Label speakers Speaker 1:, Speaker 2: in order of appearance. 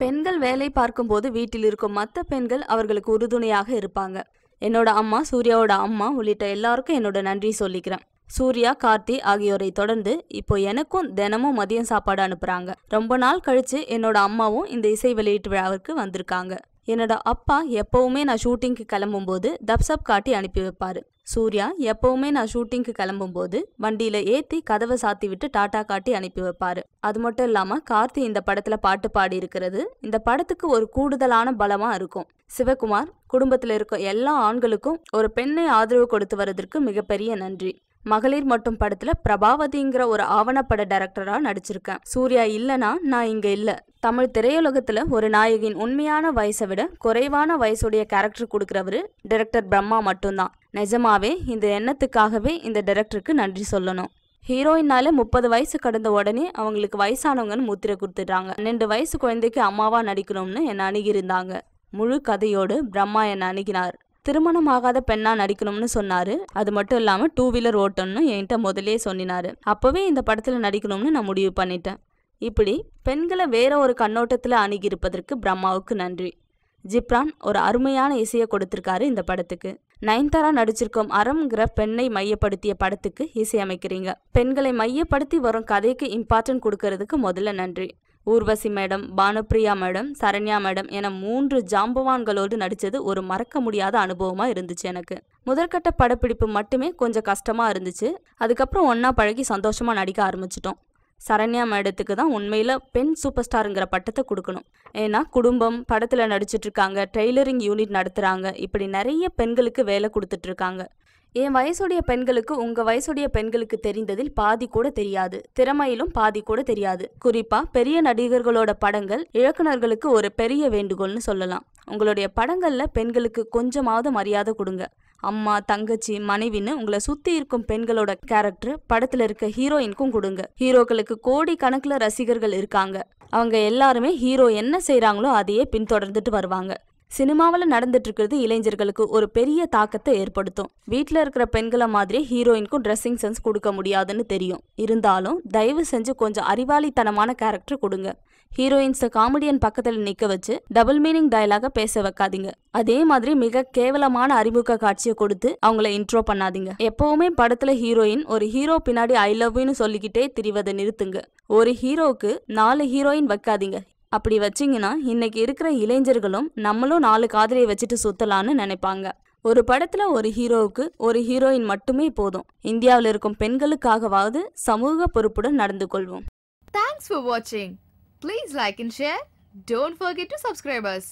Speaker 1: பெண்கள் வேலை பார்க்கும்போது வீட்டில் இருக்கும் மற்ற பெண்கள் அவர்களுக்கு உறுதுணையாக இருப்பாங்க. என்னோட அம்மா சூர்யாவோட அம்மா உள்ளிட்ட எல்லாருக்கும் என்னோட நன்றி சொல்லிக்கிறேன். சூர்யா கார்த்தி ஆகியோரை தொடர்ந்து இப்போ எனக்கும் தினமும் மதியம் சாப்பாடு அனுப்புறாங்க. ரொம்ப நாள் கழிச்சு என்னோட அம்மாவும் இந்த இசை வெளியீட்டு விழாவிற்கு வந்திருக்காங்க. என்னோட அப்பா எப்பவுமே நான் ஷூட்டிங்க்கு கிளம்பும்போது தப்சப் காட்டி அனுப்பி வைப்பாரு. சூர்யா எப்பவுமே நான் ஷூட்டிங்க்கு கிளம்பும்போது வண்டியில ஏத்தி கதவை சாத்தி விட்டு டாட்டா காட்டி அனுப்பி வைப்பாரு. அது மட்டும் இல்லாம கார்த்தி இந்த படத்துல பாட்டு பாடி இருக்கிறது இந்த படத்துக்கு ஒரு கூடுதலான பலமா இருக்கும். சிவகுமார் குடும்பத்துல இருக்க எல்லா ஆண்களுக்கும் ஒரு பெண்ணை ஆதரவு கொடுத்து வரதற்கு மிகப்பெரிய நன்றி. மகளிர் மட்டும் படத்துல பிரபாவதிங்கிற ஒரு ஆவணப்பட டைரக்டரா நடிச்சிருக்கேன். சூர்யா இல்லனா நான் இங்க இல்ல. தமிழ் திரையுலகத்துல ஒரு நாயகின் உண்மையான வயசை விட குறைவான வயசுடைய கேரக்டர் கொடுக்கிறவரு டைரக்டர் பிரம்மா மட்டும்தான். நிஜமாவே இந்த எண்ணத்துக்காகவே இந்த டைரக்டருக்கு நன்றி சொல்லணும். ஹீரோயினால முப்பது வயசு கடந்த உடனே அவங்களுக்கு வயசானவங்கன்னு முத்திரை கொடுத்துட்டாங்க. ரெண்டு வயசு குழந்தைக்கு அம்மாவா நடிக்கணும்னு என்னை அணுகியிருந்தாங்க. முழு கதையோடு பிரம்மா என்னை அணுகினார். திருமணம் ஆகாத பெண்ணா நடிக்கணும்னு சொன்னாரு. அது மட்டும் இல்லாம டூ வீலர் ஓட்டணும்னு என்கிட்ட முதலே சொன்னினாரு. அப்பவே இந்த படத்துல நடிக்கணும்னு நான் முடிவு பண்ணிட்டேன். இப்படி பெண்களை வேற ஒரு கண்ணோட்டத்துல அணுகியிருப்பதற்கு பிரம்மாவுக்கு நன்றி. ஜிப்ரான் ஒரு அருமையான இசையை கொடுத்திருக்காரு இந்த படத்துக்கு. நயன்தாரா நடிச்சிருக்கும் அறம்ங்கிற பெண்ணை மையப்படுத்திய படத்துக்கு இசையமைக்கிறீங்க. பெண்களை மையப்படுத்தி வரும் கதைக்கு இம்பார்ட்டன்ட் கொடுக்கறதுக்கு முதல்ல நன்றி. Urvashi madam Bhanupriya madam Saranya madam என மூன்று ஜாம்பவான்களோடு நடித்தது ஒரு மறக்க முடியாத அனுபவமாக இருந்துச்சு எனக்கு. முதற்கட்ட படப்பிடிப்பு மட்டுமே கொஞ்சம் கஷ்டமாக இருந்துச்சு. அதுக்கப்புறம் ஒன்றா பழகி சந்தோஷமாக நடிக்க ஆரம்பிச்சிட்டோம். சரண்யா மேடத்துக்கு தான் உண்மையில் பெண் சூப்பர் ஸ்டாருங்கிற பட்டத்தை கொடுக்கணும். ஏன்னா குடும்பம் படத்தில் நடிச்சிட்ருக்காங்க டெய்லரிங் யூனிட் நடத்துகிறாங்க இப்படி நிறைய பெண்களுக்கு வேலை கொடுத்துட்ருக்காங்க என் வயசுடைய பெண்களுக்கு உங்க வயசுடைய பெண்களுக்கு தெரிந்ததில் பாதி கூட தெரியாது. திறமையிலும் பாதி கூட தெரியாது. குறிப்பா பெரிய நடிகர்களோட படங்கள் இயக்குனர்களுக்கு ஒரு பெரிய வேண்டுகோள்னு சொல்லலாம். உங்களுடைய படங்கள்ல பெண்களுக்கு கொஞ்சமாவது மரியாதை கொடுங்க. அம்மா தங்கச்சி மனைவின்னு உங்களை சுத்தி இருக்கும் பெண்களோட கேரக்டர் படத்துல இருக்க ஹீரோயினுக்கும் கொடுங்க. ஹீரோக்களுக்கு கோடி கணக்குல ரசிகர்கள் இருக்காங்க. அவங்க எல்லாருமே ஹீரோ என்ன செய்யறாங்களோ அதையே பின்தொடர்ந்துட்டு வருவாங்க. சினிமாவில் நடந்துட்டு இருக்கிறது இளைஞர்களுக்கு ஒரு பெரிய தாக்கத்தை ஏற்படுத்தும். வீட்டில் இருக்கிற பெண்களை மாதிரி ஹீரோயினுக்கும் ட்ரெஸ்ஸிங் சென்ஸ் கொடுக்க முடியாதுன்னு தெரியும். இருந்தாலும் தயவு செஞ்சு கொஞ்சம் அறிவாளித்தனமான கேரக்டர் கொடுங்க. ஹீரோயின்ஸை காமெடியன் பக்கத்தில் நிற்க வச்சு டபுள் மீனிங் டயலாக பேச வைக்காதீங்க. அதே மாதிரி மிக கேவலமான அறிமுக காட்சியை கொடுத்து அவங்கள இன்ட்ரோ பண்ணாதீங்க. எப்பவுமே படத்துல ஹீரோயின் ஒரு ஹீரோ பின்னாடி ஐ லவ்னு சொல்லிக்கிட்டே திரிவதை நிறுத்துங்க. ஒரு ஹீரோவுக்கு நாலு ஹீரோயின் வைக்காதீங்க. அப்படி வச்சீங்கன்னா இன்னைக்கு இருக்கிற இளைஞர்களும் நம்மளும் நாலு காதலியை வச்சுட்டு சுத்தலான்னு நினைப்பாங்க. ஒரு படத்துல ஒரு ஹீரோவுக்கு ஒரு ஹீரோயின் மட்டுமே போதும். இந்தியாவில் இருக்கும் பெண்களுக்காகவாவது சமூக பொறுப்புடன் நடந்து கொள்வோம்.
Speaker 2: தேங்க்ஸ் ஃபார் வாட்சிங் please like like share don't Don't forget to subscribe us.